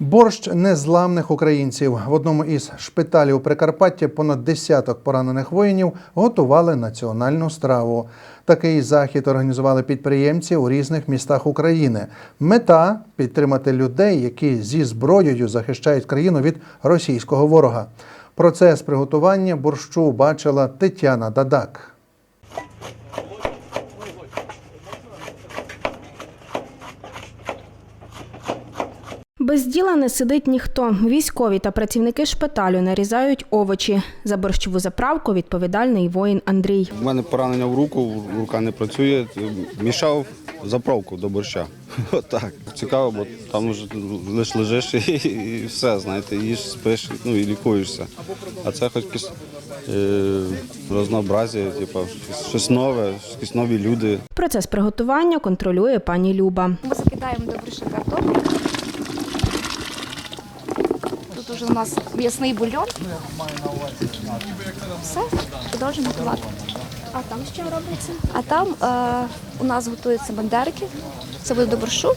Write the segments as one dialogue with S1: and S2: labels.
S1: Борщ незламних українців в одному із шпиталів Прикарпаття понад десяток поранених воїнів готували національну страву. Такий захід організували підприємці у різних містах України. Мета підтримати людей, які зі зброєю захищають країну від російського ворога. Процес приготування борщу бачила Тетяна Дадак.
S2: Без діла не сидить ніхто. Військові та працівники шпиталю нарізають овочі. За борщову заправку відповідальний воїн Андрій.
S3: У мене поранення в руку, рука не працює. Мішав заправку до борща. Отак. Цікаво, бо там вже лиш лежиш і, і все, знаєте, їж, спиш, ну і лікуєшся. А це хоч якесь е, типу, щось, нове, якісь нові люди.
S2: Процес приготування контролює пані Люба.
S4: Ми закидаємо добріше картоплю. Уже у нас м'ясний бульйон. Все, продовжуємо готувати.
S5: А там що робиться?
S4: А там е, у нас готуються бандерки. Це буде до борщу.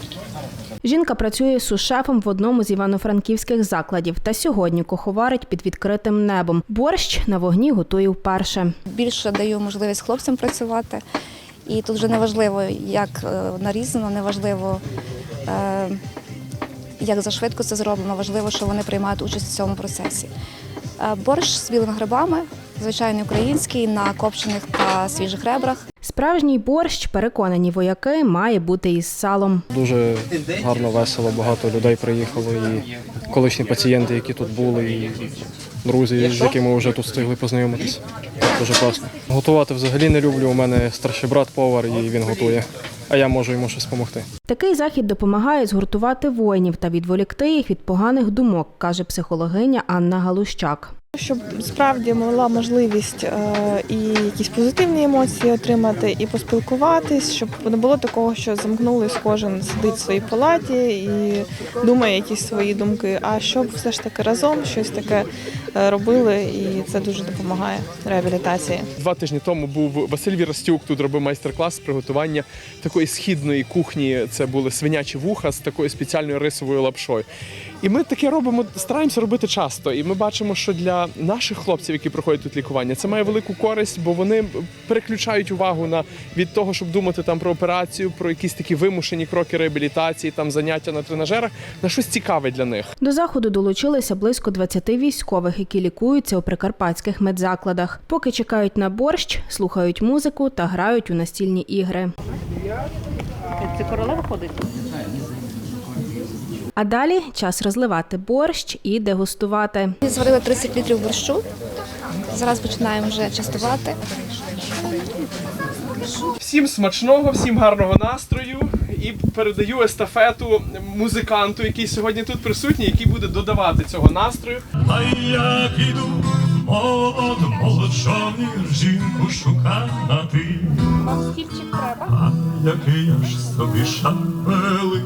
S2: Жінка працює сушефом в одному з івано-франківських закладів та сьогодні куховарить під відкритим небом. Борщ на вогні готує вперше.
S4: Більше даю можливість хлопцям працювати. І тут вже неважливо, як е, нарізано, неважливо, е, як зашвидко це зроблено, важливо, що вони приймають участь в цьому процесі. Е, Борщ з білими грибами, звичайний український, на копчених та свіжих ребрах.
S2: Справжній борщ, переконані вояки, має бути із салом.
S6: Дуже гарно, весело, багато людей приїхало, і колишні пацієнти, які тут були, і друзі, з якими вже тут встигли познайомитися. Дуже класно. Готувати взагалі не люблю. У мене старший брат повар, і він готує, а я можу йому щось допомогти.
S2: Такий захід допомагає згуртувати воїнів та відволікти їх від поганих думок, каже психологиня Анна Галущак.
S7: Щоб справді мала можливість е, і якісь позитивні емоції отримати, і поспілкуватись, щоб не було такого, що замкнулись, кожен сидить в своїй палаті і думає якісь свої думки. А щоб все ж таки разом щось таке е, робили, і це дуже допомагає реабілітації.
S8: Два тижні тому був Василь Вірастюк, тут робив майстер-клас з приготування такої східної кухні. Це були свинячі вуха з такою спеціальною рисовою лапшою. І ми таке робимо, стараємося робити часто. І ми бачимо, що для наших хлопців, які проходять тут лікування, це має велику користь, бо вони переключають увагу на від того, щоб думати там про операцію, про якісь такі вимушені кроки реабілітації, там заняття на тренажерах, на щось цікаве для них.
S2: До заходу долучилися близько 20 військових, які лікуються у прикарпатських медзакладах. Поки чекають на борщ, слухають музику та грають у настільні ігри.
S9: Це королева ходить?
S2: А далі час розливати борщ і дегустувати.
S4: Зварили 30 літрів борщу. Зараз починаємо вже частувати.
S8: Всім смачного, всім гарного настрою і передаю естафету музиканту, який сьогодні тут присутній, який буде додавати цього настрою.
S10: А як іду, молод, молодшові, жінку шукати.
S4: Вам стільчик треба.
S10: А який я ж собі шапелик